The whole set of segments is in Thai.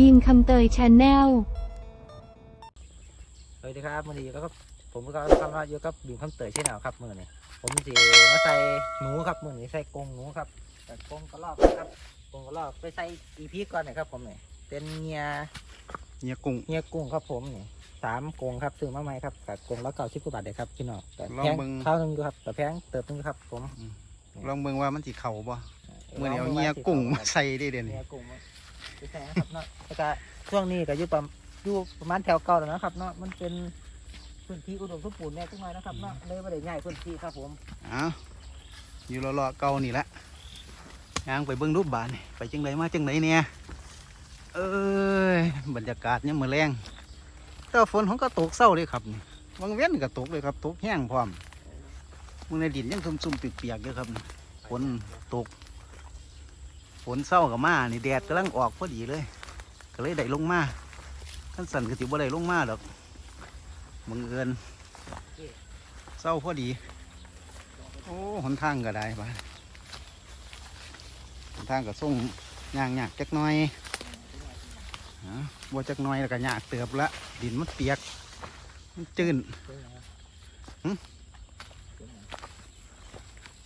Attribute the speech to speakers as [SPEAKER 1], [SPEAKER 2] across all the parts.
[SPEAKER 1] ยินคำเตยชาแนล
[SPEAKER 2] สวัสดีครับมื่อนี้ก็ครับผมก็ทำมาอยู่กับบิวคำเตยเช่นเดียวครับมื่อนี้ผมสิมาใส่หนูครับมื่อนี้ใส่กรงหนูครับแต่กรงกระรอกครับกรงกระรอกไปใส่อีพีก่อนหน่อยครับ ผมเนี่ยเป็นเงีย
[SPEAKER 3] เนี่ยกุ้ง
[SPEAKER 2] เงียกุ้งครับผมเนี่ยสามกรงครับซื้อมาใหม่ครับแต่กรงละเก้าสิบกว่าบาทเลยครับพี่น้องแต่แพงข้าวหนึงอยู่ครับแต่แพงเติบหนึงครับผม
[SPEAKER 3] ลองเบิ่งว่ามันสิเข่าบ่เมื่อนี้เอาเนี่ยกุ้งมาใส่ได้เด่น
[SPEAKER 2] เงียกุ้ง มาไปใส่นะครับเนาะแล้วก็ช่วงนี้ก็อยู่ประมาณอยู่ประมาณแถวเก่าแล้วนะครับเนาะมันเป็นพื้นที่อุดมสมบูรณ์แน่จังหน่อยนะครับเนาะเลยไม่ได้ง่ายพื้นที่ครับผม
[SPEAKER 3] อ้าวอยู่รอๆเก่านี่แหละย่างไปเบิ่งรูปบานไปจังไดมาจังไดเนี่ยเอ้ยบรรยากาศเนี่ยามมื่อแรงแต่ฝนของก็ตกเศร้าเลยครับนี่วังเว้นก็ตกเลยครับตกแห้งพร้อมมึงในดินยังซุ่มๆเปียกๆอยู่ครับฝนตก นเศร้ากับมานี่แดดกำลังออกพอดีเลย ก็เลยได้ลงมาขั้นสั่นก็ติบ่ได้ลงมาดอกบังเอิญเศร้าพอดี โอ้หนทางก็ได้ปะหนทางก็ส่งยางยากจักหน่อยฮะบัวจักหน่อยแล้วก็ยากเติบละดินมันเปียกมันจืน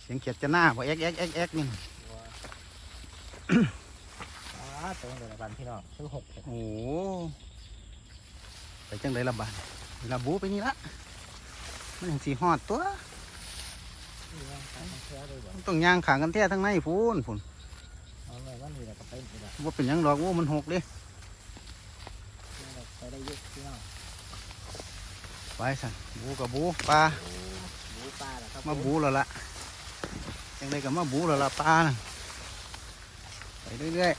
[SPEAKER 3] เสียงเขียดจะหน้าบ่แอ๊กแอ๊กแอ๊กแอ๊กนี่
[SPEAKER 2] อ๋อตัวเดียวกันพี่น้องคือหก
[SPEAKER 3] โอ้ไปจังไดละบาดละบูไปนี่ละมันยังสีหอดตัวมันต้องย่างขางกันแท้ทั้งในพูนพูน
[SPEAKER 2] เอาไว้ว่านี่แหละก็ไปนี่แหละ
[SPEAKER 3] ว่าเป็นหยังดอกว่ามันหกเด้
[SPEAKER 2] ไปได้เยอะพี่น้อง
[SPEAKER 3] ไปสั่นบูกับบูปลา
[SPEAKER 2] หมูปลาแหละครับ
[SPEAKER 3] มาบูแล้วละจังไดกับมาบูแล้วละปลาน่ะไป เรื่อย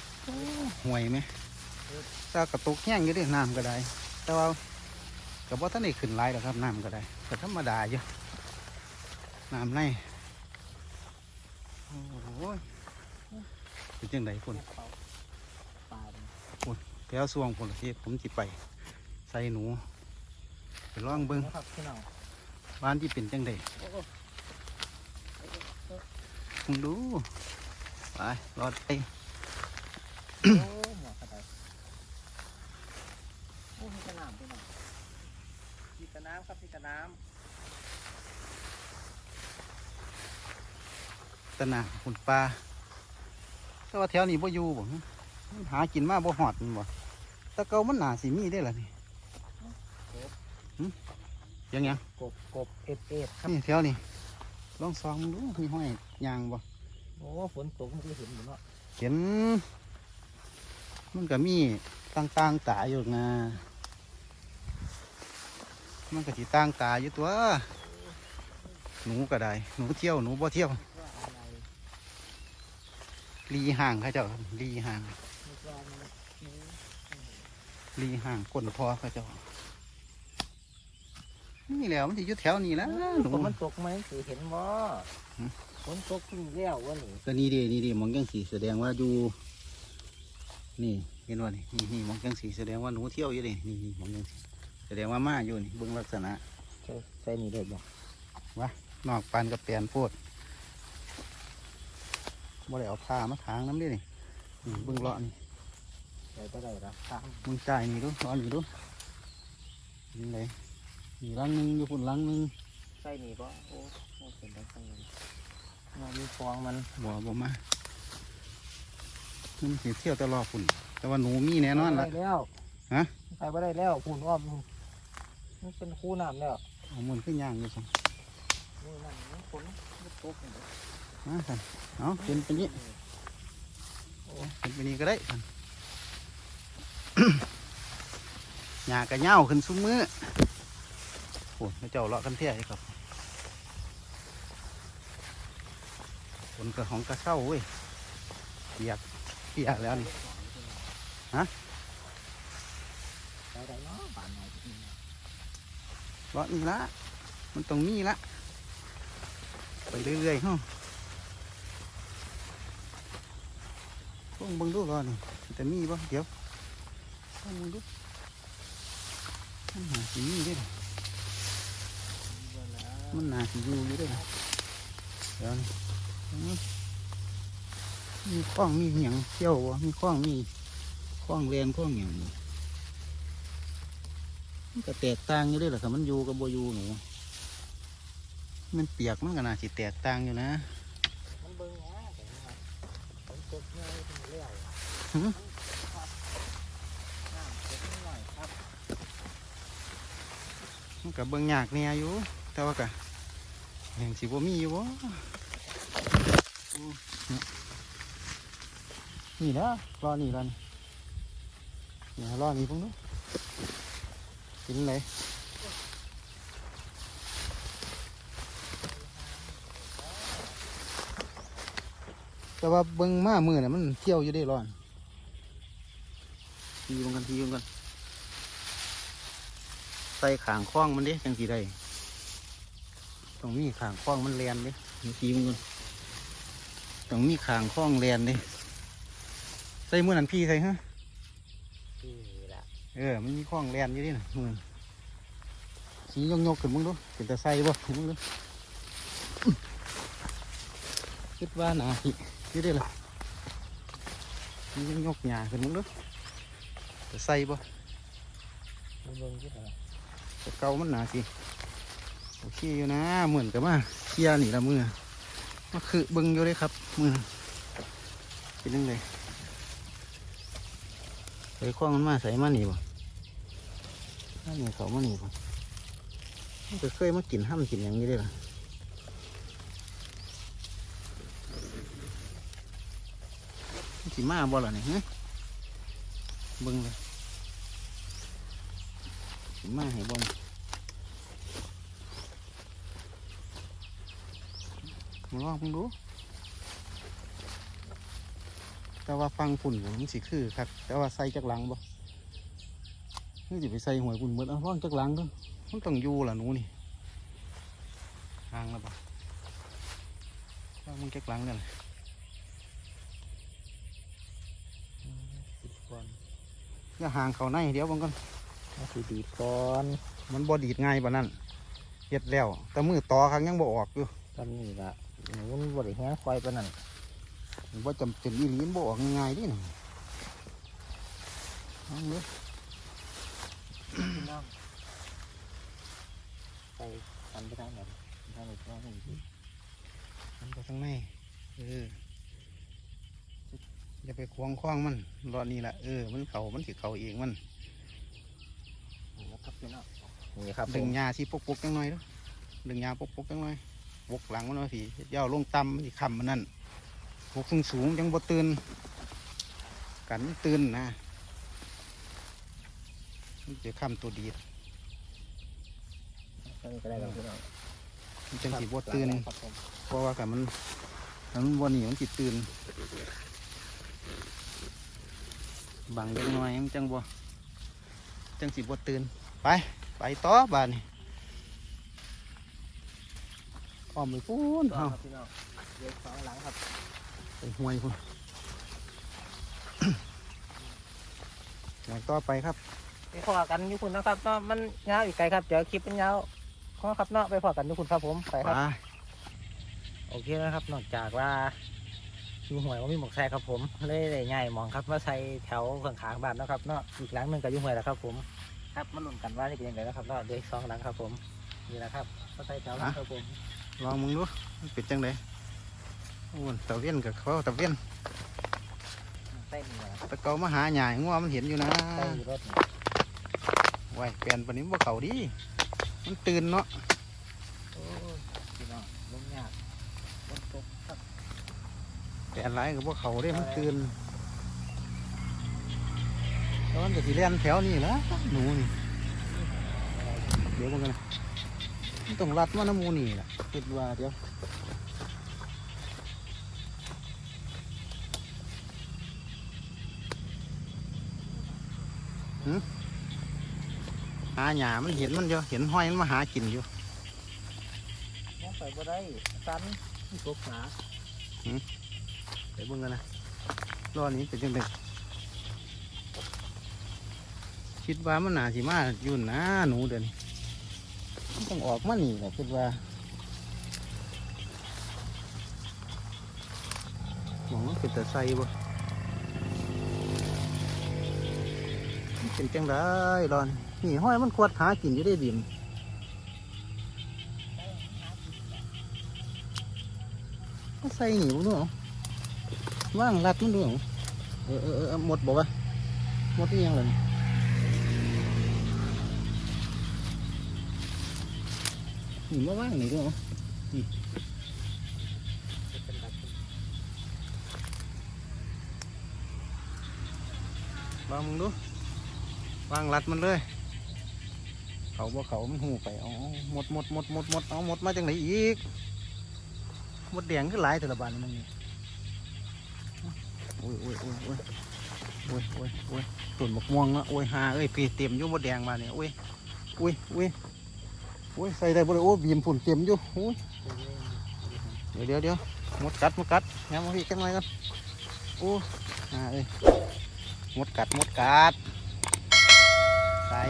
[SPEAKER 3] ๆห่วยไหมถ้ากระตุกแห้งอยู่ดิน้ำก็ได้ แต่ว่ากับว่าท่านได้ขึ้นไรหรอกครับน้ำก็ได้ก็ธรรมดาอยู่น้ำในโอ้โหเป็นจังไดพุ่น
[SPEAKER 2] ปลาเนี่ย
[SPEAKER 3] แถวสวงพุ่นลที่ผมจิไป ใส่หนูไปลองเบิ้ง
[SPEAKER 2] นะครับพี่น้อง
[SPEAKER 3] บ้านที่เป็นจังได
[SPEAKER 2] โอ้โห
[SPEAKER 3] มึงดู ไปรอดไป
[SPEAKER 2] โอ้หมวกกระต่ายโอ้มีกระน้ำพี่น้องมีกระน้ำครับมีกระน้
[SPEAKER 3] ตะหนาคุณปลาแต่ว่าแถวนี้บ่อยู่บ่ฮะมันหากินมาบ่หอดมันบ่แตะเกามันหนาสิมีได้ล่ะนี่หึยังยังำ
[SPEAKER 2] กบกบเอฟเอฟครับ
[SPEAKER 3] นี่แถวนี้ลองซองมึงดูมีห้อยยางบ่
[SPEAKER 2] โอ้ฝนตกมันก็เห็นอยู่เนาะ
[SPEAKER 3] เห็น มันก็มีต่างๆตาอยู่นะมันก็สิต่างตาอยู่ตัวหนูก็ได้หนูเที่ยวหนูบ่เที่ยว
[SPEAKER 2] ว่าอะไร
[SPEAKER 3] ลีห่างเขาเจ้าครับลีห่าง
[SPEAKER 2] นึกว่ามันหนู
[SPEAKER 3] ลีห่างก้นพอเขาเจ้านี่แหล้วมันจะอยู่แถวนี้แหล้วหนู
[SPEAKER 2] ฝนมันตกไหมสิเห็นบ่
[SPEAKER 3] หึ
[SPEAKER 2] ฝนตกขึ้นแล้ววะนี่
[SPEAKER 3] ก็นี่เดีนี่เดีมองจังสีแสดงว่าอยู่ นี่เห็นว่านี่นี่นี่มองจังสีแสดงว่าหนูเที่ยวอยู่ดินี่นี่มองจังสีแสดงว่ามาอยู่นี่เบิ่งลักษณะ
[SPEAKER 2] ใช่ใช่นี่เลยบ่
[SPEAKER 3] นอกปานกับแปลนโพดบ่ได้เอาผ้ามาทางน้ำดินี่นี่เบิ่งเลาะนี่
[SPEAKER 2] ใช่ก็ได้ละตาม
[SPEAKER 3] มึงจ่ายนี่ดูเลาะนี่ดูนี่เลยนี่หลังหนึงอยู่พุ่นหลังหนึง
[SPEAKER 2] ใช่นี่บ่โอ้โอ้เป็นได้ใช่ มันมีฟองมัน
[SPEAKER 3] บ่บ่มามันสิเที่ยวแตลอดพุ่นแต่ว่าหนูมีแน่นอน
[SPEAKER 2] ไป
[SPEAKER 3] ละ
[SPEAKER 2] ได้แล้ว
[SPEAKER 3] ฮะ
[SPEAKER 2] ไปไม่ได้แล้วพูนอ้อมมันเป็นคูน้ำแล้ว
[SPEAKER 3] เอามันขึ้นย่างอยู่สิ
[SPEAKER 2] นี่นั่นมันฝนมันตกนี่
[SPEAKER 3] มาสันเอาเป็นไปนี้เป็นไปนี้ก็ได้สันหญ้ากระเหย้าขึ้นซุ้มมือโอ้ยเจ้าเลาะกันเท่ครับ ฝนกระของกระเซ้าเว้ยเปียกเปียกแล้วนี่
[SPEAKER 2] ไปได้เนะบ้านไหนที่นี่
[SPEAKER 3] เลาะนี่ละมันตรงนี้ละไปเรื่อยๆเฮ้าพวกมึงดูรอนี่จะมีบ่เดี๋ยวพวกมึงดูมันหาสิมีเด้วยมันหนาสิอยู่อยู่เด้วยเดี๋ยวนี่ มีข้องมีหยังเที่ยวบ่มีข้องมีข้องแรงข้องหยังมันก็แตกต่างอยู่เด้วยหรอครับมันอยู่กับโบอยู่หนูมันเปียกมันก็น่าสิแตกต่างอยู่นะ
[SPEAKER 2] มันเบิ่งแหน่แต่ว่าฝนตกง่ายขึ้นเรื่อย
[SPEAKER 3] หือ
[SPEAKER 2] ครับน้ำเก็บนิดหน่อยครับ
[SPEAKER 3] มันก็เบิ่งยากแน่อยู่แต่ว่าก็แห่งสิบ่มีอยู่บ่ นี่นะรอนี่รอนี่นี่รอนี่พวกนู้นกินเลยแต่ว่าเบิ่งมามือน่ะมันเที่ยวอยู่ได้ร้อนทีมันกันทีมันกันใส่ขางคล้องมันดิจังสีได้ต้องมีขางคล้องมันแลนดิมีทีมันกัน ต้องมีขางคล้องแลนดิใส่มือนันพี่ใส่ฮะ
[SPEAKER 2] นี่แหละ
[SPEAKER 3] เออมันมีคล้องแลนอยู่ดินะมือนั้นสียกยกๆขึ้นมึงดูเป็นตะใส่บ่มึงดูคิดว่าหนาสิคิดได้ละสียกยกๆหยาขึ้นมึงดูตะใส่บ่
[SPEAKER 2] มันเบิ่งที่ไหน
[SPEAKER 3] แต่เก่ามันหนาสิโอเคอยู่นะเหมือนกับว่าเคลียร์นี่ละมือ มาคือเบึงอยู่เลยครับ มือเป็นยังไงใส่ข้องมันมาใส่มาหนีบ่มาหนีเขามาหนีบ่มันก็เคยมากินห้ำกินอย่างนี้ได้ล่ะมันสิมาบ่ล่ะเนี่ยฮะเบิ่งเลยสิมาให้บ่ มาลองเพิ่งดู แต่ว่าฟังฝุ่นมันสิคือครับ แต่ว่าใส่จักหลังบ่นี่สิไปใส่หวยฝุ่นเบิดเอาร่องจักหลังก็มันต้องอยู่ล่ะหนูนี่ห่างแล้วปะว่ามึงจักหลังกัน
[SPEAKER 2] สิบก่อน
[SPEAKER 3] อย่าห่างเขาในเดี๋ยวบังกัน
[SPEAKER 2] มาสีดีดก่อน
[SPEAKER 3] มันบ่ดีดง่ายปะนั่นเฮ็ดแล้ว แต่มือต่อครั้งยังบ่ออกอยู่
[SPEAKER 2] ตอนนี้ละหนู มันบริแห้งควายปานนั่น
[SPEAKER 3] มันบ่จำเป็นอีหลีมันบ่ออกง่ายๆดินี่เอาเลย
[SPEAKER 2] พี่น้องไปทำไปทางไหนทางไหนทางไหนดี
[SPEAKER 3] มันไปข้างในเอออย่าไปควงคว้างมันรอนี่ละเออ มันเขามันสิเขาเองมัน
[SPEAKER 2] นี่นะครับพี่น้องนี่ครับผ
[SPEAKER 3] ดึง
[SPEAKER 2] ม
[SPEAKER 3] ยาสิปกปกๆจังหน่อยเด้อดึงยาปกปกๆจังหน่อย ปกหลังมันว่าสิย่าวลงต่ำมันสิคำมันนั่นปกสูงสูงๆจังบ่ตื่นกันมันตื่นนะมันจะคำตัวดีด
[SPEAKER 2] ก็นี่ก็ได้แล้วพี่น้อง
[SPEAKER 3] มันจังสิบ่ตื่น
[SPEAKER 2] ครับผม
[SPEAKER 3] เพราะว่ากันมันถ้ามันบ่หนีมันสิตื่นบังเล็กน้อยมันจังบ่จังสิบ่ตื่นไป ไปต่อบ้านนี่ อ้อมไปพูน
[SPEAKER 2] ต่อ
[SPEAKER 3] เฮา
[SPEAKER 2] ครับพี่น้องเดี๋ยวสองหลังครับ
[SPEAKER 3] ไปห่วยพุ่นหลังต่อไปครับ
[SPEAKER 2] ไปพอกันอยู่คุณนะครับเนาะมันยาวอีกไกลครับเดี๋ยวคลิปมันยาวขอครับเนาะไปพอกันอยู่คุณครับผมไปครับ
[SPEAKER 3] ไป
[SPEAKER 2] โอเคนะครับ นอกจากว่าอยู่หวยว่ามีหมวกแซครับผมเลยได้ง่ายมองครับมาใส่แถวข้างๆบ้านเนาะครับเนาะอีกหลังหนึ่งก็อยู่หวยแล้วครับ ผมครับมาลุ้นกันว่าจะเป็นยังไงนะครับเนาะเดี๋ยวอีกสองหลังครับ ผมนี่แหละครับมาใส่แถวหลังครับผม
[SPEAKER 3] ลองมึงดูมันเป็นจังไดโอ้ยตะเวียนกับเขาตะเวียน
[SPEAKER 2] ใส่นี่แหละครับ
[SPEAKER 3] ตะเกามาหาหยายงัวมันเห็นอยู่นะ
[SPEAKER 2] ใส่รถนี่
[SPEAKER 3] ไว้เปลี่ยนปานนี้บ่เขาดี มันตื่นเนาะ
[SPEAKER 2] โอ้ยพี่น้องลงยากฝนตกครับ
[SPEAKER 3] เปลี่ยนไรกับบ่เขาเด้มันตื่นแล้วมันก็สิเล่นแถวนี้ละหนูนี่เดี๋ยวมันกันนะมัน ต้องรัดมาน้ำหมูนี่ล่ะคิดว่าเดี๋ยวหึหาหยามันเห็นมันอยู่เห็นห้อยมันมาหากินอยู่
[SPEAKER 2] มองไปบ่ได้สันมันตกหนา
[SPEAKER 3] เดี๋ยวเบิ่งกันนะรอนี้เป็นจังไดคิดว่ามันน่าสิมาอยู่นะหนูเดี๋ยวนี้มัน ต้องออกมานี่แหละคิดว่าองมันเป็นแต่ใส่บ่เป็นจังได้รอนนี่ห้อยมันควดหากินอยู่ได้บิมมันใส่หนีบ่เนาะว่างรัดมันดูเอาเอเออเออหมดบอกว่าหมดที่ยังเลย นี่มาว่างนี่ดูเอาลองมึงดูวางรัดมันเลย เขาบ่เขามันหูไปเอาหมดหมดหมดหมดหมดเอาหมดมาจังไหนอีกหมดแดงขึ้นหลายแต่ละบานมึงนี่โอ้ยโอ้ยโอ้ยโอ้ยโอ้ยโอ้ยโอ้ยต้นมะม่วงนะโอ้ยหาเอ้ยปีเต็มยู่หมดแดงมาเนี่ยโอ้ยโอ้ยโอ้ย โอ้ยใส่ได้บ่เลยโอ้ยบีมฝุ่นเต็มอยู่โอ้ยเดี๋ยวเดี๋ยวเดี๋ยวหมดกัดหมดกัดงั้นมาพี่กันหน่อยกันโอ้หาเอ้ยมดกัดมดกัดตาย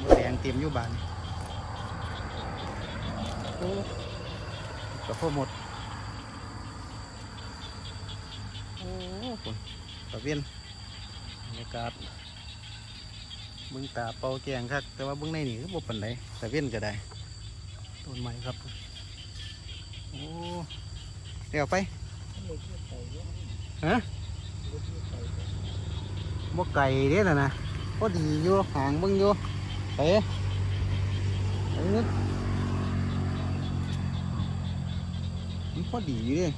[SPEAKER 3] มดแดงเต็มอยู่บ้านโอ้กระโพดหมดโอ้คนตะเวียนบรรยากาศ บึงตาเป่าแกงครับแต่ว่าบึงในนี่ก็บ่ปันไดแตะเวียนก็ได้ต้นไม้ครับ โอ้เดี๋ยวไปฮะบ่ไก่เด้ล่ะนะพอดีอยู่ห่างบิ่งอยู่ไปไปนึกมันพอดีเด้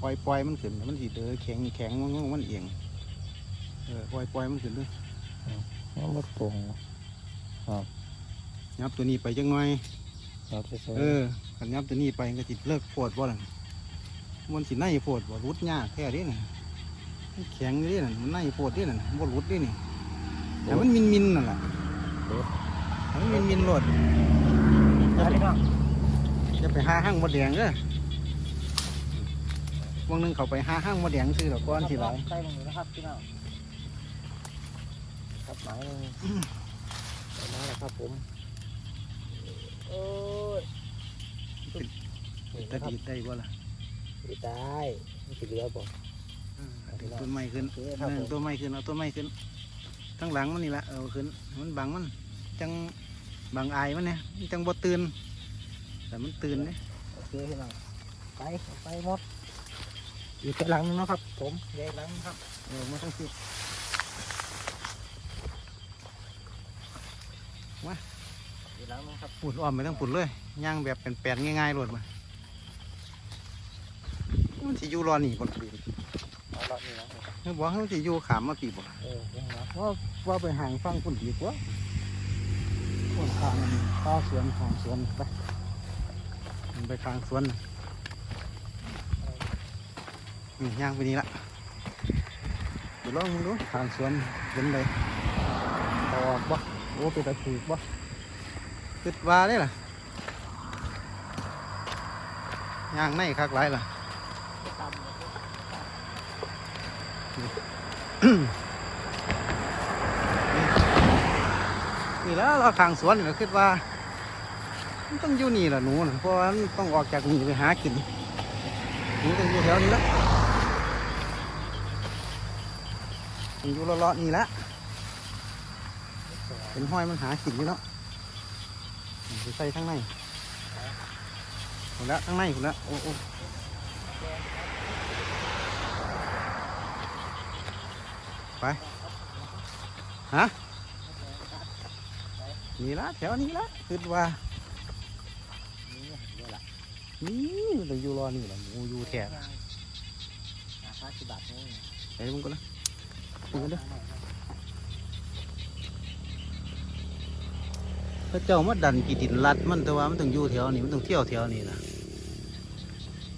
[SPEAKER 3] ปล่อยปล่อยมันขึ้นมันสิเด้อแข็งแข็งมันมันเอียง เออปล่อยปล่อยมันขึ้นด้วย
[SPEAKER 2] มันบ่ตรง
[SPEAKER 3] ยับตัวนี้ไปจังหน่อย
[SPEAKER 2] เราจะใช้
[SPEAKER 3] เออขันยับตัวนี้ไปก็สิเลิกปวดบ่ล่ะมันสิในปวดบ่รุดยากแค่นี้น่ะมันแข็งอยู่เดิน่ะมันในปวดเดิน่ะบ่รุดเดินี่แต่มันมินมินๆนั่นแหละให้มันมินมินๆโลด
[SPEAKER 2] ไปพี่น้อง
[SPEAKER 3] จะไปหาห้างมดแดงเด้อวันหนึงเขาไปหาห้างมดแดงซื้อดอกก้อนสิหลาย
[SPEAKER 2] ใส่ลงนี้นะครับพี่น้อง ครับหมายหนึงไปมาแล้วครับผมโอ้ยนี่
[SPEAKER 3] ตะ
[SPEAKER 2] นะครับ
[SPEAKER 3] ดีดได้บ่ล่ะ
[SPEAKER 2] ดีได้ไม่สิเหลือบ่
[SPEAKER 3] ต้นไม้ขึ้น
[SPEAKER 2] โอเคครับ
[SPEAKER 3] เออ
[SPEAKER 2] ผม
[SPEAKER 3] ต้นไม้ขึ้นเอาต้นไม้ขึ้นทั้งหลังมันนี่ละเอาขึ้นมันบังมันจังบังอายมันเนี่ยมันจังบ่ตื่นแต่มันตื่นเนี่ย
[SPEAKER 2] โอเคพี่น้องไปไปหมดอีกหลังนึงนะครับ ผมแยกหลังครับ
[SPEAKER 3] เออมาทั้งสิ
[SPEAKER 2] อีกหลังนึงครับ
[SPEAKER 3] ปุ่นอ้อมไปทั้งปุ่นเลยย่างแบบแปลนๆง่ายๆโลดมามันสิอยู่รอหนีบ่ล่ะ
[SPEAKER 2] เอาละนี่หลังนึง
[SPEAKER 3] เฮ้ยบอกให้มันสิอยู่ขามมาปีบ่ล่ะ
[SPEAKER 2] เออยังหลัง
[SPEAKER 3] ว่าว่าไปห่างฟังคนดีกว่าคนทางมันข้าวสวนของสวนไปมันไปทางสวนน่ะนี่ย่างไปนี่ละเดี๋ยวลองมึงดูทางสวนเป็นไรออกบ่ โอ้ไปตะถูกบ่คิดว่าได้ล่ะย่างในคักหลล่ะนี่แล้วเราทางสวนนี่เราคิดว่ามันต้องอยู่นี่แหละหนูนะเพราะว่ามันต้องออกจากนี่ไปหากินหนูต้องอยู่แถวนี้ละต้องอยู่เลาะๆนี่ละ เป็นห้อยมันหากินอยู่แล้วไปใส่ข้างในคุณละข้างในคุณละโอ้โอ้ไปฮะนี่ละแถวนี้ละคิดว่า
[SPEAKER 2] นี่เดี๋ยวละ
[SPEAKER 3] นี่มันต้องอยู่รอนี่แหละหมูอยู่แถบ
[SPEAKER 2] ห้าสิบบาทนี่
[SPEAKER 3] ไปมึงก็นะมึงก็นะ ระเจ้ามาดันกีดินลัดมันแต่ว่ามันต้องอยู่แถวนี้มันต้องเที่ยวแถวนี้นะ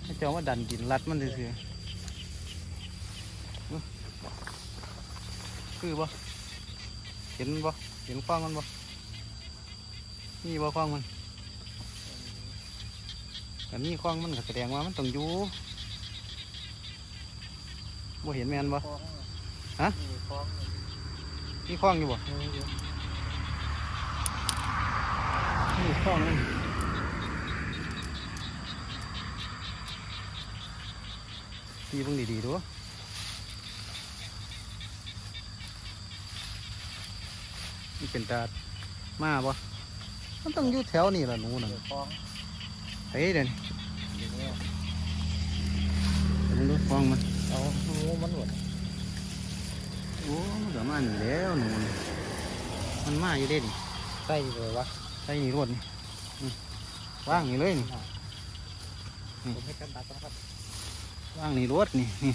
[SPEAKER 3] พระเจ้ามาดันดินลัดมันซื่อๆคือบ่เห็นบ่เห็นฟองมันบ่นี่บ่ฟองมันอันนี้คลองมันก็แสดงว่ามันต้องอยู่บ่เห็นแมนบ่
[SPEAKER 2] คล้อ
[SPEAKER 3] ฮะ
[SPEAKER 2] นี่คล้อง
[SPEAKER 3] นี่คลองอยู่บ่
[SPEAKER 2] ข้อ
[SPEAKER 3] นั่นตีบังดีดีดูนี่เป็นตามาบ่มันต้องอยู่แถวนี่ละหนูนั่น
[SPEAKER 2] เฮ้
[SPEAKER 3] ยเดี๋ยวนี้มันดูฟองมัน
[SPEAKER 2] เอาหูมันหลุด
[SPEAKER 3] โอ้มันก็มานแล้วหนูมันมาอยู่ได้ดิ
[SPEAKER 2] ใส่เลยวะ
[SPEAKER 3] ใส่นี่รถนี่อืมว่างนี่เลยนี่
[SPEAKER 2] ผมให้กันตัดนะครับ
[SPEAKER 3] ว่างนี่รถนี่นี่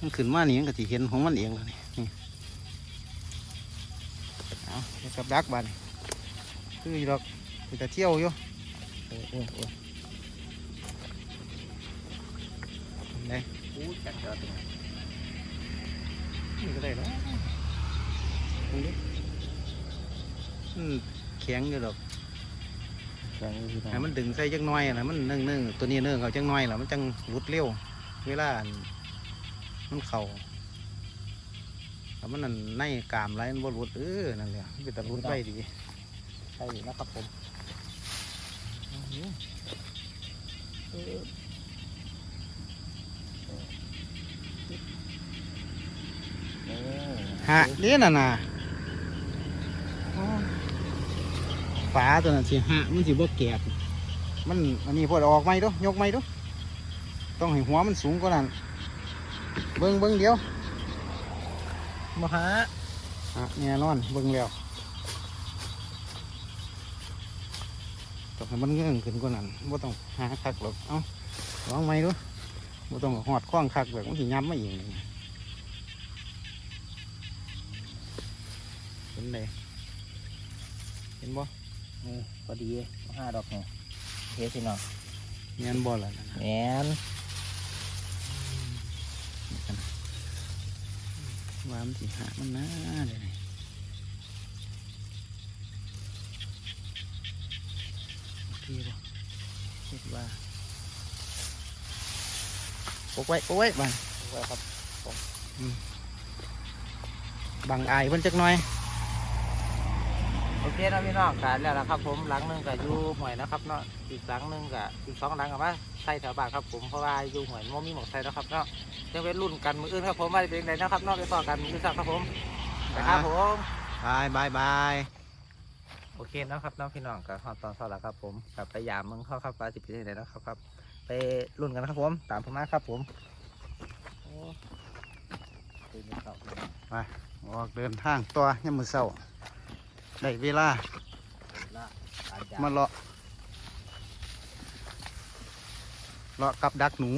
[SPEAKER 3] มันขึ้นมานี่มันก็สิเห็นของมันเองแล้วนี่นี่เอาเฮ็ดกับดักบาดนี่คืออยู่ดอกไปแต่เที่ยวอยู่
[SPEAKER 2] โอ้ยโอ้ยโอ้ย
[SPEAKER 3] ได้
[SPEAKER 2] อู้จัดยอดเลย
[SPEAKER 3] นี่ก็ได้แล้วมึงดิมัน แข็งอยู่ดอก
[SPEAKER 2] แข็งอยู่
[SPEAKER 3] ให้
[SPEAKER 2] นะ
[SPEAKER 3] มันดึงใส่จังน้อยนะมันนึ่งนึ่งๆตัวนี้เนื่งเอาจังน้อยแล้วมันจังรุดเร็วเวลาอันมันเข่าถ้ามันนั่นในกามไรมันบ่รุดเออนั่นแหละมันเป็นตะรุดไปดี
[SPEAKER 2] ใช่นะครับผมเออเออ
[SPEAKER 3] ฮะเลี้ยน่ะน่ะ ฝาตัวนั้นสิฮะมันสิบ่แกกมันอันนี้พอออกไหมดูยกไหมดูต้องให้หัวมันสูงกว่านั้นเบิ้งเบิ้งเดียว
[SPEAKER 2] มาฮะ
[SPEAKER 3] ฮะเนี่ยนอนเบิ้งแล้วต้องให้มันเงื่อนขึ้นกว่านั้นบ่ต้องหาคักหรอกเอ้าลองไหมดูบ่ต้องหอดข้องคักแบบมันสิย้ำมาเองเลยเห็นไหมเห็นบ่
[SPEAKER 2] นี่พอดีมาห้าดอกเนี่ยเฮ้ยสิเนาะ
[SPEAKER 3] เงี้ยบ่ล่ะนั่นน่ะ
[SPEAKER 2] แมน
[SPEAKER 3] ว่ามันสิหามันนะเดี๋ยวนี้โอเคบ่คิดว่าปกไว้ปกไว้บัง
[SPEAKER 2] ไว้ครับ
[SPEAKER 3] บังอายเพิ่นจักหน่อย
[SPEAKER 2] โอเคนะพี่น้องการแล้วละครับ ผมหลังหนึงกับอยู่หวยนะครับเนาะอีกหลังหนึงกับอีกสองหลังกับว่าใส่แถวบ้านครับผมเพราะว่าอยู่หวยมันมีหมวกใส่แล้วครับเนาะยังเป็นรุ่นกันมืออื่นครับผมว่าจะเป็นไงนะครับเนอกไปต่อกันมืออื่นครับผมนะครับผม
[SPEAKER 3] บายบายบาย
[SPEAKER 2] โอเคเนาะครับน้องพี่น้องกับตอนเช้าแล้วครับผมกลับไปยามเมืองเข้าครับว่าจะเป็นยังไงนะครับครับ ไปรุ่นกันนะครับผมตามผมมาครับผมโอ้ตื่นเช้าเลย
[SPEAKER 3] ออกเดินทางตัวยามมื้อเช้า ได้เวลา
[SPEAKER 2] ละตามยา
[SPEAKER 3] มาเลาะเลาะกับดักหนู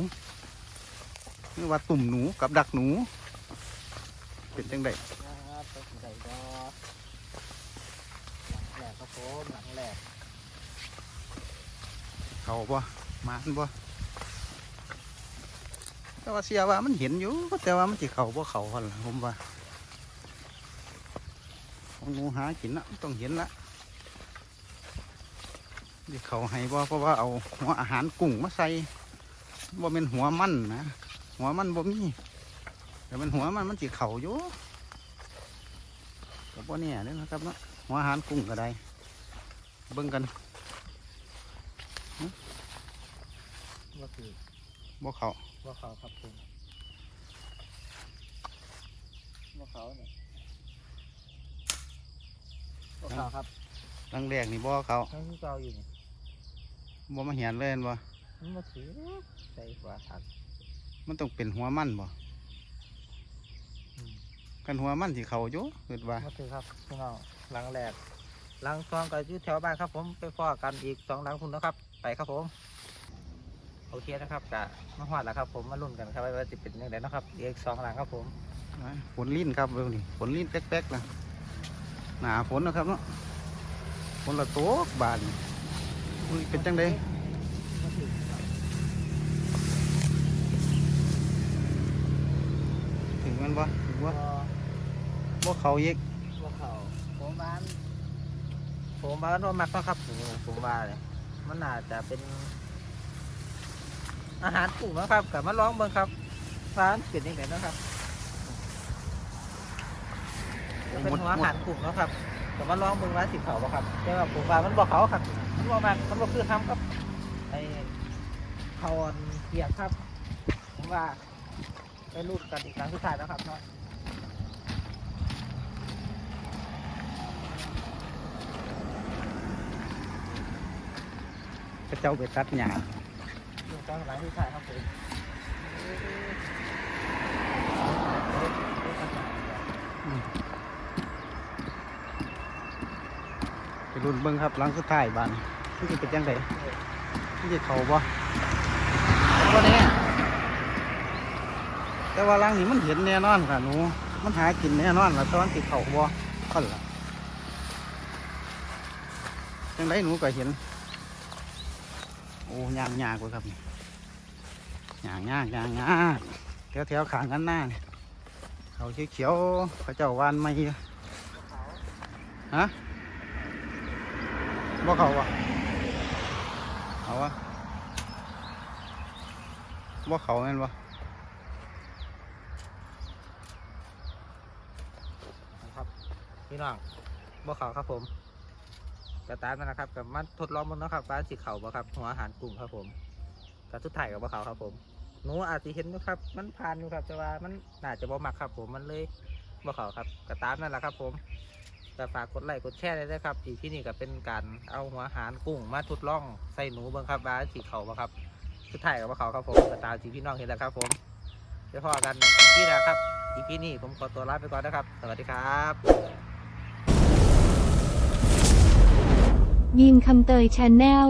[SPEAKER 3] นี่ว่าตุ่มหนูกับดักหนู เป็นจังได
[SPEAKER 2] ครับไปถึงไหนก็หลังแรกครับผมหลังแรก
[SPEAKER 3] เขาบ่มานบ่แต่ว่าเสียว่ามันเห็นอยู่แต่ว่ามันสิเขาบ่เขาพันล่ะผมว่า ของหนูหากินละต้องเห็นละสิเขาให้บ่เพราะว่าเอาหัวอาหารกุ้งมาใส่บ่เป็นหัวมันนะหัวมันบ่มีแต่เป็นหัวมันมันสิเขาอยู่ก็บ่เนี่ยเด้อนะครับเนาะหัวอาหารกุ้งก็ได้เบิ่งกัน
[SPEAKER 2] ว่าคือ
[SPEAKER 3] บ่เขา
[SPEAKER 2] ว่าเขาครับผมว่าเขาเนี่ย ว่าเขาครับ
[SPEAKER 3] ลังแรกนี่บ่เขา
[SPEAKER 2] ทั้งที่เก่าอยู่นี่
[SPEAKER 3] บ่มาเห็นเลยเห็นบ่
[SPEAKER 2] มันมาถือใส่หัวถัก
[SPEAKER 3] มันต้องเป็นหัวมันบ่
[SPEAKER 2] อืม
[SPEAKER 3] กันหัวมันสิเขาอยู่คิดว่า
[SPEAKER 2] มาถือครับพี่น้องหลังแรกหลังซองก็อยู่แถวบ้านครับ ผมไปฟอกันอีกสองหลังคุณนะครับไปครับผมโอเคนะครับกะมาหอดแล้วครับ ผมมาลุ้นกันครับว่าจะเป็นยังไงนะครับอีกสองหลังครับผม
[SPEAKER 3] ฝนลิ้นครับเบิ่งนี่ฝนลิ้นแป๊กๆนะ หนาฝนนะครับเนาะฝนละตกบานอุ้ยเป็นจังได
[SPEAKER 2] ถึ
[SPEAKER 3] งมันบ่ถึงบ่บ่เขาอีก
[SPEAKER 2] ว่เขาผมบ้านผมบ้านว่ามักนะครับผมผมว่าเลยมันน่าจะเป็น อาหารกลุ่นะครับกับมาลองเบิ่งครับร้านเป็นยังไงนะครับจะ เป็นหัวอาหารกลุ่มเนาะครับกับมาลองเบิ่งร้านสิเขาบ่ครับแต่ว่าผมว่ามันบอกเขาครับมันบอกมันมันบอกคือทำครับไอเขาอันเกียกครับผมผมว่าได้รูดกันอีกครั้งสุดท้ายแล้วครับเนาะ
[SPEAKER 3] พระเจ้าไปตัดหญ้า
[SPEAKER 2] รูดกันครั้งสุดท้ายครับผม
[SPEAKER 3] ไป รุ่นเบิ่งครับหลังสุดท้ายบ้านนี่จะเป็นจังไดนี่จะเขาบ่
[SPEAKER 2] ก็เนี่ย
[SPEAKER 3] แต่ว่าหลังนี้มันเห็นแน่นอนค่ะหนู มันหากินแน่นอนล่ะตอนที่เขาบ่ค่อนล่ะจังไดหนูก็เห็น โอ้ยากยากกว่าครับนี่ยากยากยากยากแถวแถวๆขางกันหน้านี่เขาเขียวๆเขาเจ้าวานไม่ฮะ บ่เขาวะเอาวะบ่เขาแม่นบ่
[SPEAKER 2] ครับพี่น้องบ่เขาครับผมกระตามนั่นนะครับกับมันทดลองมันนะครับว่าสิเข่าบ่ครับหัวอาหารกลุ่มครับผมกับสุดท้ายกับบ่เขาครับผมหนูอาจจะเห็นอยู่ครับ มันผ่านอยู่ครับแต่ว่ามันน่าจะบ่มักครับ ผมมันเลยบ่เขาครับกระตามนั่นแหละครับ ผม ก็ฝากกดไลค์กดแชร์ได้ด้วยครับอีกที่นี่ก็เป็นการเอาหัวหารกุ้งมาทดลองใส่หนูเบิ่งครับว่าสีเขาบ่ครับสุดท้ายกับว่าเขาครับผมกระตามที่พี่น้องเห็นแล้วครับผมเดี๋ยวพอกันอีกที่นะครับ อีกที่นี่ผมขอตัวลาไปก่อนนะครับ สวัสดีครับ
[SPEAKER 1] ยินคำเตยชาแนล